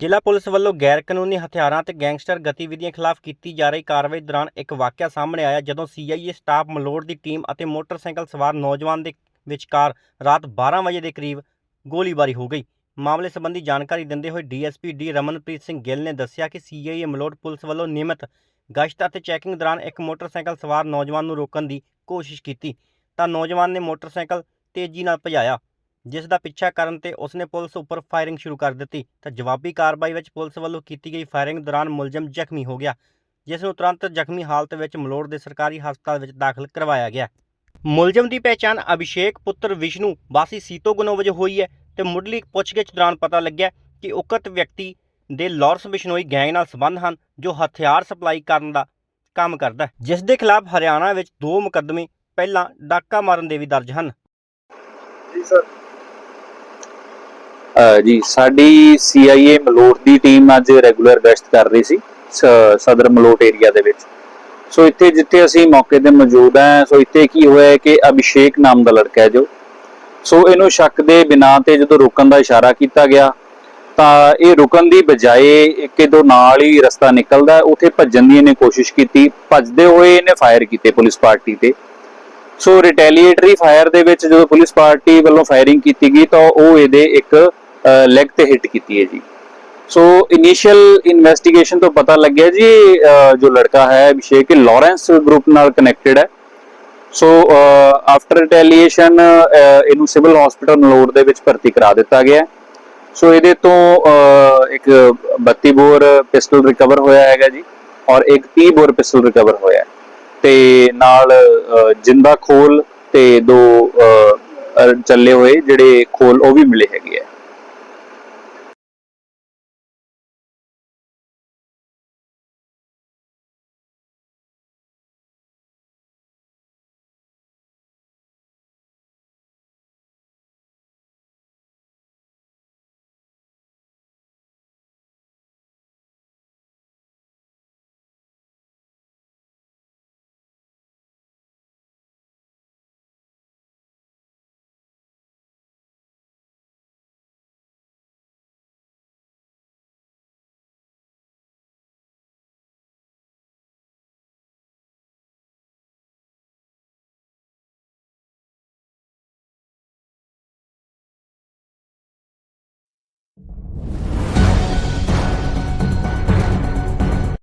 ਜ਼ਿਲ੍ਹਾ ਪੁਲਿਸ ਵੱਲੋਂ ਗੈਰ ਕਾਨੂੰਨੀ ਹਥਿਆਰਾਂ ਤੇ ਗੈਂਗਸਟਰ ਗਤੀਵਿਧੀਆਂ ਖਿਲਾਫ ਕੀਤੀ ਜਾ ਰਹੀ ਕਾਰਵਾਈ ਦੌਰਾਨ ਇੱਕ ਵਾਕਿਆ ਸਾਹਮਣੇ ਆਇਆ ਜਦੋਂ ਸੀਆਈਏ ਸਟਾਫ ਮਲੋੜ ਦੀ ਟੀਮ ਅਤੇ ਮੋਟਰਸਾਈਕਲ ਸਵਾਰ ਨੌਜਵਾਨ ਦੇ ਵਿਚਕਾਰ ਰਾਤ 12 ਵਜੇ ਦੇ ਕਰੀਬ ਗੋਲੀਬਾਰੀ ਹੋ ਗਈ। ਮਾਮਲੇ ਸੰਬੰਧੀ ਜਾਣਕਾਰੀ ਦਿੰਦੇ ਹੋਏ ਡੀਐਸਪੀ ਡੀ ਰਮਨਪ੍ਰੀਤ ਸਿੰਘ ਗਿੱਲ ਨੇ ਦੱਸਿਆ ਕਿ ਸੀਆਈਏ ਮਲੋੜ ਪੁਲਿਸ ਵੱਲੋਂ ਨਿਯਮਿਤ ਗਸ਼ਤ ਅਤੇ ਚੈਕਿੰਗ ਦੌਰਾਨ ਇੱਕ ਮੋਟਰਸਾਈਕਲ ਸਵਾਰ ਨੌਜਵਾਨ ਨੂੰ ਰੋਕਣ ਦੀ ਕੋਸ਼ਿਸ਼ ਕੀਤੀ। ਤਾਂ ਨੌਜਵਾਨ ਨੇ ਮੋਟਰਸਾਈਕਲ ਤੇਜ਼ੀ ਨਾਲ ਭਜਾਇਆ। ਜਿਸ ਦਾ ਪਿੱਛਾ ਕਰਨ ਤੇ ਉਸਨੇ ਪੁਲਿਸ ਉੱਪਰ ਫਾਇਰਿੰਗ ਸ਼ੁਰੂ ਕਰ ਦਿੱਤੀ ਤਾਂ ਜਵਾਬੀ ਕਾਰਵਾਈ ਵਿੱਚ ਪੁਲਿਸ ਵੱਲੋਂ ਕੀਤੀ ਗਈ ਫਾਇਰਿੰਗ ਦੌਰਾਨ ਮੁਲਜ਼ਮ ਜ਼ਖਮੀ ਹੋ ਗਿਆ, ਜਿਸ ਨੂੰ ਤੁਰੰਤ ਜ਼ਖਮੀ ਹਾਲਤ ਵਿੱਚ ਮਲੋੜ ਦੇ ਸਰਕਾਰੀ ਹਸਪਤਾਲ ਵਿੱਚ ਦਾਖਲ ਕਰਵਾਇਆ ਗਿਆ। ਮੁਲਜ਼ਮ ਦੀ ਪਹਿਚਾਣ ਅਭਿਸ਼ੇਕ ਪੁੱਤਰ ਵਿਸ਼ਨੂੰ ਵਾਸੀ ਸੀਤੋਗਨੋ ਵਜੋਂ ਹੋਈ ਹੈ ਤੇ ਮੁੱਢਲੀ ਪੁੱਛਗਿੱਛ ਦੌਰਾਨ ਪਤਾ ਲੱਗਿਆ ਕਿ ਉਕਤ ਵਿਅਕਤੀ ਦੇ ਲਾਰੈਂਸ ਬਿਸ਼ਨੋਈ ਗੈਂਗ ਨਾਲ ਸੰਬੰਧ ਹਨ, ਜੋ ਹਥਿਆਰ ਸਪਲਾਈ ਕਰਨ ਦਾ ਕੰਮ ਕਰਦਾ ਹੈ। ਜਿਸ ਦੇ ਖਿਲਾਫ ਹਰਿਆਣਾ ਵਿੱਚ ਦੋ ਮੁਕੱਦਮੇ, ਪਹਿਲਾਂ ਡਾਕਾ ਮਾਰਨ ਦੇ ਵੀ ਦਰਜ ਹਨ। ਜੀ ਸਰ। ਜੀ ਸਾਡੀ CIA ਮਲੋਟ ਦੀ ਟੀਮ ਅੱਜ ਰੈਗੂਲਰ ਗਸ਼ਤ ਕਰ ਰਹੀ ਸੀ ਸਦਰ ਮਲੋਟ ਏਰੀਆ ਦੇ ਵਿੱਚ। ਸੋ ਇੱਥੇ ਜਿੱਥੇ ਅਸੀਂ ਮੌਕੇ ਤੇ ਮੌਜੂਦ ਹਾਂ ਸੋ ਇੱਥੇ ਕੀ ਹੋਇਆ ਕਿ ਅਭਿਸ਼ੇਕ ਨਾਮ ਦਾ ਲੜਕਾ ਹੈ ਜੋ। ਸੋ ਇਹਨੂੰ ਸ਼ੱਕ ਦੇ ਬਿਨਾਂ ਤੇ ਜਦੋਂ ਰੁਕਣ ਦਾ ਇਸ਼ਾਰਾ ਕੀਤਾ ਗਿਆ ਤਾਂ ਇਹ ਰੁਕਣ ਦੀ ਬਜਾਏ ਇੱਕ ਦੋ ਨਾਲ ਹੀ ਰਸਤਾ ਨਿਕਲਦਾ ਹੈ, ਉੱਥੇ ਭੱਜਣ ਦੀ ਇਹਨੇ ਕੋਸ਼ਿਸ਼ ਕੀਤੀ ਭੱਜਦੇ ਹੋਏ ਇਹਨੇ ਫਾਇਰ ਕੀਤੇ ਪੁਲਿਸ ਪਾਰਟੀ ਤੇ। ਸੋ ਰਿਟੈਲੀਏਟਰੀ ਫਾਇਰ ਦੇ ਵਿੱਚ ਜਦੋਂ ਪੁਲਿਸ ਪਾਰਟੀ ਵੱਲੋਂ ਫਾਇਰਿੰਗ ਕੀਤੀ ਗਈ ਤਾਂ ਉਹ ਇਹਦੇ ਇੱਕ ਲੈਗ ਤੇ ਹਿੱਟ ਕੀਤੀ ਹੈ ਜੀ। ਸੋ ਇਨੀਸ਼ੀਅਲ ਇਨਵੈਸਟੀਗੇਸ਼ਨ ਤੋਂ ਪਤਾ ਲੱਗਿਆ ਜੀ ਜੋ ਲੜਕਾ ਹੈ, ਅਭਿਸ਼ੇਕ, ਇਹ ਲਾਰੈਂਸ ਗਰੁੱਪ ਨਾਲ ਕਨੈਕਟਡ ਹੈ। ਸੋ ਆਫਟਰ ਰਿਟੈਲੀਏਸ਼ਨ ਇਹਨੂੰ ਸਿਵਲ ਹਸਪੀਟਲ ਮਲੋੜ ਦੇ ਵਿੱਚ ਭਰਤੀ ਕਰਾ ਦਿੱਤਾ ਗਿਆ ਸੋ ਇਹਦੇ ਤੋਂ ਇੱਕ 32 ਬੋਰ ਪਿਸਟਲ ਰਿਕਵਰ ਹੋਇਆ ਹੈਗਾ ਜੀ, ਔਰ ਇੱਕ 30 ਬੋਰ ਪਿਸਟਲ ਰਿਕਵਰ ਹੋਇਆ ਹੈ। ਤੇ ਨਾਲ ਜਿੰਦਾ ਖੋਲ ਤੇ ਦੋ ਚੱਲੇ ਹੋਏ ਜਿਹੜੇ ਖੋਲ ਉਹ ਵੀ ਮਿਲੇ ਹੈਗੇ ਆ